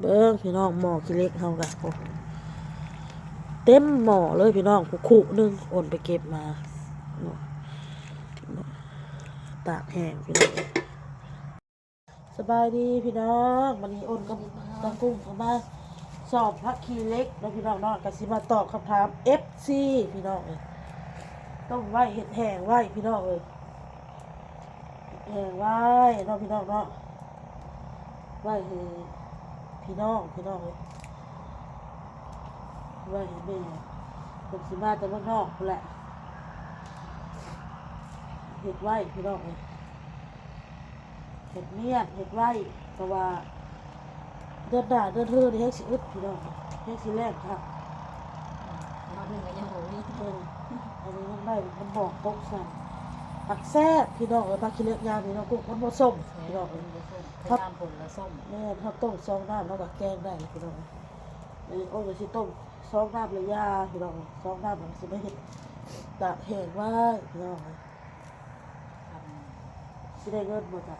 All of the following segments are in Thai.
เบิ้งพี่น้องหม้อขี้เล็กเฮากะโอ้เต็มหม้อเลยพี่น้องคุกๆนึงโอนไปเก็บมาตากแห้งพี่น้องสบายดีพี่น้องวันนี้โอนกับตะกุ้งเข้ามาสอบพระขี้เล็กแล้วพี่น้องเนาะก็สิมาตอบคำถาม FC พี่น้องเอ้ยต้องไหวเห็ดแห้งไหวพี่น้องเอ้ยเห็ดแห้งไหวเนาพี่น้องเนาะไหวเห็ด พี่น้องพี่น้องเลยว่าเห็นไหมผมสิมาแต่ว่านอกพู้นแหละเห็ดไว้พี่น้องเลยเห็ดเมียดเห็ดไว้เพราะว่าเดินด่าเดินเทือนี่ให้สิอึดพี่น้องให้สิแรกครับมาหนึ่งก็ยังโหยเอออันนี้มันได้มันบอกตกใส่ ผักแซ่บพี่น้องเอ้ยผักขี้เหล็กยามพี่น้องกุ๊กมันผสมพี่น้องเอ้ยพยายามผลละส้มแม่ถ้าต้มซองน้ำแล้วก็แกงได้เลยพี่น้องเออโอ้ยสิต้มซองน้ำเลยยาพี่น้องซองน้ำมันสิไม่เห็นตากแห้งไว้พี่น้องสิได้เงินหมดอะ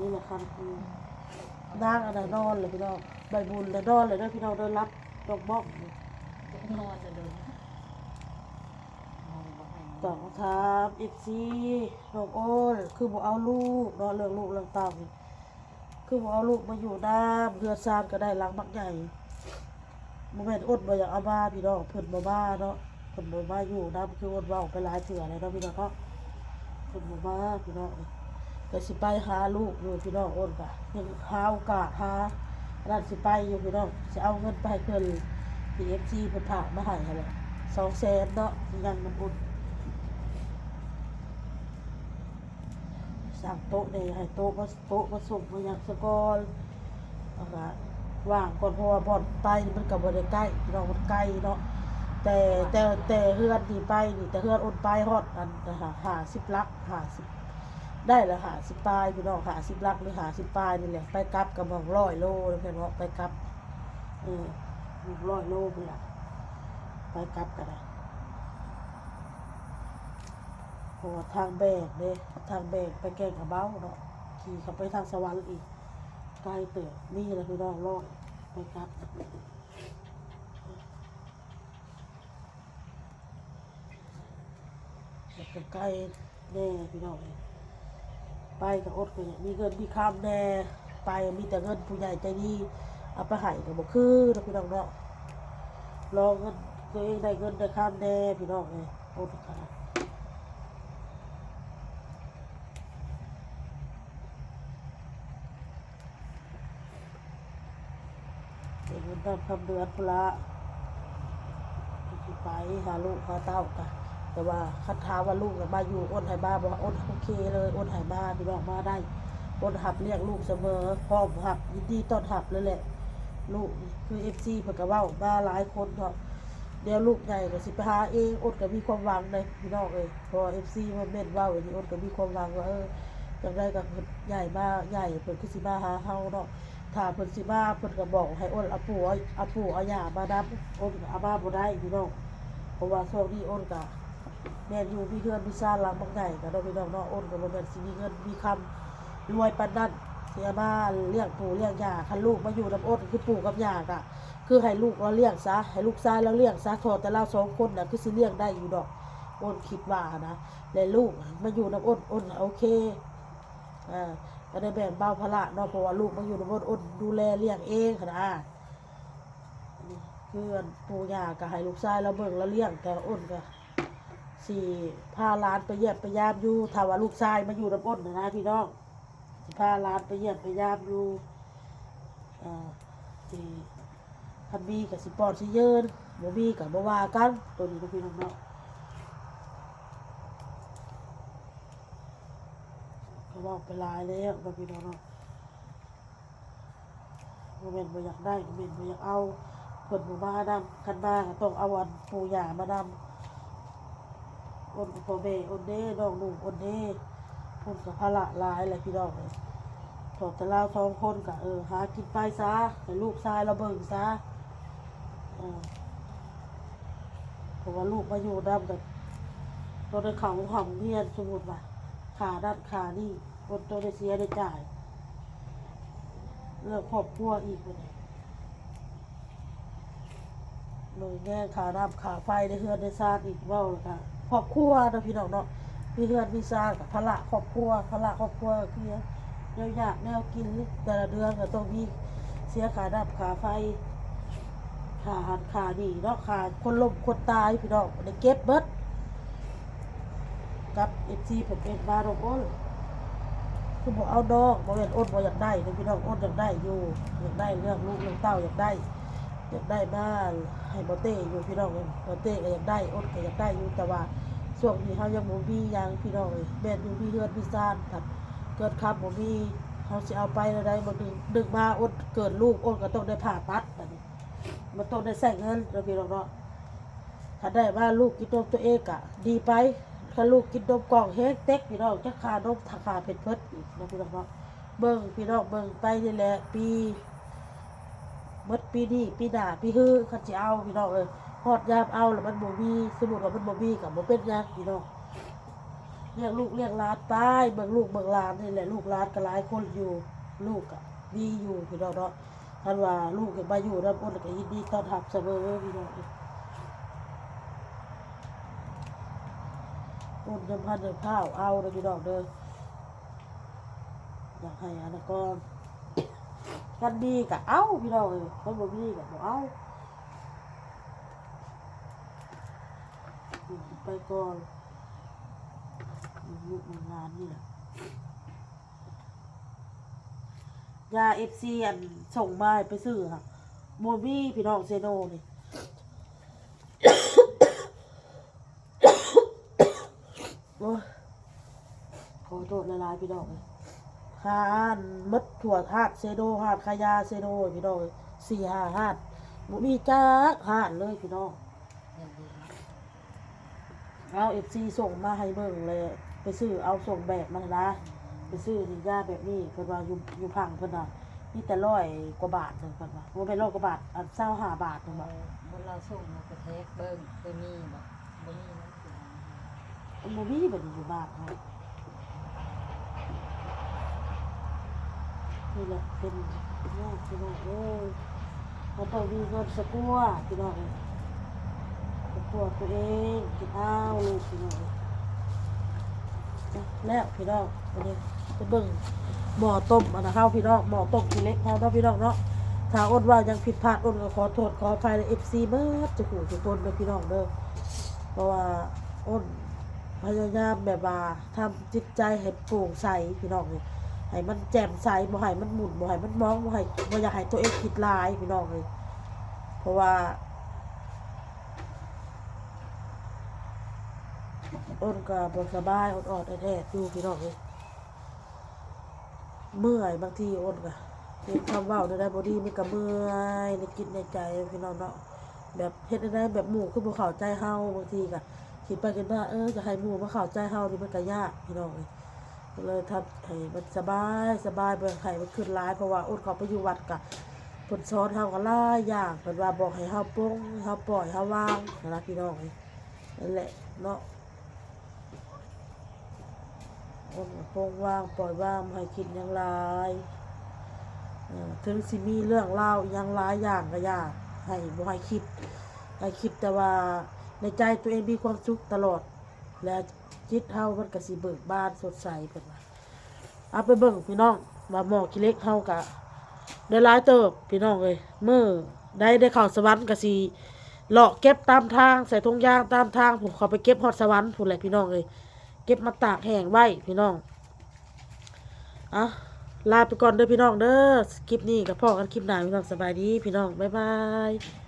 นี่แหละคันคือนางอันไหนนอนเลยพี่น้องใบบุญเลยนอนเลยนะพี่น้องเดินรับดอกบ้องนอนจะเดิน ตอบคำถามอีกซีน้องโอ้ยคือบอกเอาลูกนอนเรื่องลูกเรื่องเต่านี่คือบอกเอาลูกมาอยู่น้ำเรือซานก็ได้หลังบักใหญ่โมเมนต์อดบ่อยากเอามาพี่น้องเพิ่นบ่มาเนาะเพิ่นบ่มาอยู่นำคืออดเว้าไปหลายเถื่อแล้วเนาะพี่น้องเนาะเพิ่นบ่มาพี่น้องก็สิไปหาลูกอยู่พี่น้องอดก็ยังหาโอกาสหาอันนั้นสิไปอยู่พี่น้องสิเอาเงินไปให้เพิ่น PFC เพิ่นฝากมาให้หั่นแหละ200,000เนาะยังมันอด สั่งโต๊ะได้ให้โต๊ะมาโต๊ะมาส่งมายังสกอนเอาก็ว่างก่อนเพราะว่าบ่อนไปนี่มันกับบริใกล้พี่น้องมันไกลเนาะแต่แต่แต่เฮือนที่ไปนี่แต่เฮือนอดไปฮอดอันนะฮะหาสิบลักหาสิบได้ละหาสิบปลายพี่น้องหาสิบลักหรือหาสิบปลายนี่แหละไปกลับกับมองร้อยโลแล้วเพื่อนว่าไปกลับเออมองร้อยโลเป็นหลักไปกลับกันนะ เพราะว่าทางแบกเด้ทางแบกไปแกงกระเบ้าเนาะขี่เขาไปทางสวรรค์อีกไกลเติบนี่แหละพี่น้องรอดไปครับแล้วก็ไกลแน่พี่น้องไปกับอดก็อย่างมีเงินมีคำแน่ไปมีแต่เงินผู้ใหญ่ใจดีเอาไปให้กับบ่คือนะพี่น้องเนาะรอเงินตัวเองได้เงินได้คำแน่พี่น้องเลยอดค่ะเดี๋ยวเงิน ตามคำเดือนพละไปหาลูกหาเต้ากันแต่ว่าคัดท้าว่าลูกน่ะมาอยู่อ้นไหบ้าบอกว่าอ้นโอเคเลยอ้นไหบ้าพี่น้องมาได้อ้นหับเรียกลูกเสมอพร้อมหับยินดีต้อนหับเลยแหละ ลูกคือเอฟซีเพิ่นก็เว้ามาหลายคนเนาะเดี๋ยวลูกใหญ่ก็สิไปหาเองอดก็มีความหวังเลยพี่น้องเอ้ยพอเอฟซีมันเม่นเว้าอย่างนี้อดก็มีความหวังว่าเออจังไดก็เพิ่นใหญ่มาใหญ่เพิ่นคือสิมาหาเฮาเนาะ ถ้าเพิ่นสิมาเพิ่นก็บอกให้อ้นเอาปู่เอาเอาปู่เอายามานํอ้นก็เอามาบ่ได้พี่น้องเพราะว่าโชคดีอ้นก็แม่นอยู่มีเงินมีซ่านหลังบางใหญ่ก็เนาะพี่น้องเนาะอ้นก็บ่แม่นสิมีเงินมีคำรวยปานนั้นเสียบ้านเลี้ยงปู่เลี้ยงย่าคันลูกมาอยู่น้ำอดคือปู่กับย่าก็คือให้ลูกเราเลี้ยงซะให้ลูกชายเราเลี้ยงซะทอแต่เราสองคนน่ะคือสิเลี้ยงได้อยู่ดอกอ้นคิดว่านะและลูกมาอยู่น้ำอดอ้นโอเคอ่า ก็ได้แบ่งเบาภาระเนาะเพราะว่าลูกมาอยู่น้ำอดอ้นดูแลเลี้ยงเองค่ะนะนี่คือปู่ย่าก็ให้ลูกชายเราเบิ่งเราเลี้ยงแต่อ้นก็สี่พาหลานไปเยี่ยมไปยามอยู่ถ้าว่าลูกชายมาอยู่น้ำอดนะนะพี่น้องสิพาหลานไปเยี่ยมไปยามดูอ่าสิคันมีกับสิปอนสิเยินบ่มีกับบ่ว่ากันตัวนี้ก็พี่น้องเนาะ ก็บอกไปลายแล้วก็พี่น้องเนาะบ่แม่นบ่อยากได้บ่แม่นบ่อยากเอาเพิ่นบ่มานำคันมาต้องเอาอันปู่ย่ามานำอ้นพ่อแม่อ้นเด้น้องนุ่งอ้นเด้พิ่นก็ภาระหลายแหละพี่น้องเอ้ยถอดแต่เราสองคนกะเออหากินไปซะให้ลูกชายเราเบิ่งซะเพราะว่าลูกมาอยู่ดำกับตัวในเขาของเฮียนสมมุติว่า ขาด้านขานี่คนตัวได้เสียได้จ่ายเรื่องครอบครัวอีกเลยเลยแง่ขาน้ำขาไฟได้เฮือนได้ซาดอีกเว่าเลยค่ะครอบครัวนะพี่น้องเนาะมีเฮือนมีซาดกับภาระครอบครัวภาระครอบครัวคือแนวอยากแนวกินแต่ละเดือนก็ต้องมีเสียขาน้ำขาไฟขาหันขาดีเนาะขาคนล้มคนตายพี่น้องได้เก็บเบิด กับเอฟซีเป็นเป็นมาโรงโอ้นคือบอกเอาดอกบอกอยากอดบอกอยากได้เลยพี่น้องอดอยากได้อยู่อยากได้เรื่องลูกเรื่องเต้าอยากได้อยากได้บ้านให้บอเต้อยู่พี่น้องเลยบอเต้ก็อยากได้อดก็อยากได้อยู่แต่ว่าช่วงนี้เขายังบ่มีหยังพี่น้องเลยแม่นอยู่มีเฮือนมีซ่านครับเกิดครับบ่มีเขาสิเอาไปแล้วได้บ่ดึงดึงมาอดเกิดลูกอดก็ต้องได้ผ่าตัดบัดนี้มันต้องได้ใส่เงินแล้วพี่น้องเนาะถ้าได้ว่าลูกกินนมตัวเองอะดีไป ถ้าลูกกินนมกล่องเฮกเต็กพี่น้องจะค่านมถ้าค่าเป็นเพิดอีกนะพี่น้องเนาะเบิ่งพี่น้องเบิ่งไปนี่แหละปีเบิดปีนี้ปีหน้าปีฮื้อเขาสิเอาพี่น้องเอ้ยฮอดยามเอาแล้วมันบ่มีสมมุติว่ามันบ่มีก็บ่เป็นยังพี่น้องเลี้ยงลูกเลี้ยงหลานไปเบิ่งลูกเบิ่งหลานนี่แหละลูกหลานก็หลายคนอยู่ลูกก็มีอยู่พี่น้องเนาะคันว่าลูกก็มาอยู่นำอ้นก็ยินดีต้อนรับเสมอพี่น้อง อ้ยอุ่นจำพันเดินข้าวเอาเลยพี่น้องเด้ออยากให้อันนั้นก็กันดีกะเอาพี่น้องเลยคนบ่มีกะบ่เอาไปก่อนยู่มันนานนี่แหละยาเอฟซีอันส่งมาไปซื้อค่ะโมบี้พี่น้องเซโนนี่ โอ้ยขอ โทษละลายๆพี่น้องเลยหาอันมดถั่วหาดเซโดหาดขายาเซโดพี่น้องเลยสี่ห้าหาดบุมีจ้าหาดเลยพี่น้องอย่างดีเอาเอฟซีส่งมาให้เบิ่งเลย ไปซื้อเอาส่งแบบมันนะไปซื้อนิยาแบบนี้เพิ่นว่าอยู่อยู่พังเพิ่นน่ะนี่แต่ร้อยกว่าบาทหนึงเพิ่นว่าบ่เป็นร้อยกว่าบาทอันเศร้าห้าบาทหนึงเอบ่อคนเราส่งมากระแทกเบิ้งเคยมีบ่บ่มีนะสิมันบ่มีแบบนี้อยู่บ้านเฮา นี่แหละเป็นยากพี่น้องเอ้ยมันต้องมีเงินสกัวพี่น้องเอ้ยสกัวตัวเองกินข้าวลูกพี่น้องเอ้ยแล้วพี่น้องวันนี้จะเบิ่งหม้อต้มอันนะข้าวพี่น้องหม้อต้มทีเล็กเฮาเนาะพี่น้องเนาะถ้าอ้นว่ายังผิดพลาดอ้นก็ขอโทษขออภัยใน FC เบิดจะขู่ทุกคนเด้อพี่น้องเด้อเพราะว่าอ้นพยายามแบบว่าทำจิตใจให้โปร่งใสพี่น้องเลย ให้มันแจ่มใสบ่ให้มันหมุนบ่ให้มันมองบ่ให้บ่อยากให้ตัวเองคิดลายพี่น้องเลยเพราะว่าอ้นก็บ่สบายอดอดแอดๆอยู่พี่น้องเลยเมื่อยบางทีอ้นก็เห็นคำเว้าได้บ่ดีมันก็เมื่อยในจิตในใจพี่น้องเนาะแบบเฮ็ดได้แบบหมู่คือบ่เข้าใจเฮาบางทีก็คิดไปคิดมาเออจะให้หมู่มาเข้าใจเฮานี่มันก็ยากพี่น้องเลย ก็เลยทำให้มันสบายสบายเบิ่งให้มันขึ้นร้ายเพราะว่าอดเขาไปอยู่วัดกะเพิ่นสอนเฮาก็หลายอย่างเพิ่นว่าบอกให้เฮาปลงห้เฮาปล่อยเฮาวางนะพี่น้องนั่นแหละเนาะอดปลงว่างปล่อยว่างให้คิดยังลายเออถึงสิมีเรื่องเล่ายังหลายอย่างก็อยากให้บ่ให้คิดให้คิดแต่ว่าในใจตัวเองมีความสุขตลอด และจิตเฮามันก็สิเบิกบานสดใสเพิ่นว่าเอาไปเบิ่งพี่น้องว่าหมอกิเล็กเฮาก็ได้หลายเติบพี่น้องเอ้ยมื้อได้ได้เข้าสวรรค์ก็สิเลาะเก็บตามทางใส่ถุงยางตามทางผมเขาไปเก็บฮอดสวรรค์พุ่นแหละพี่น้องเอ้ยเก็บมาตากแห้งไว้พี่น้องอะลาไปก่อนเด้อพี่น้องเด้อคลิปนี้กับพ่อกันคลิปหน้าพี่น้องสบายดีพี่น้องบ๊ายบาย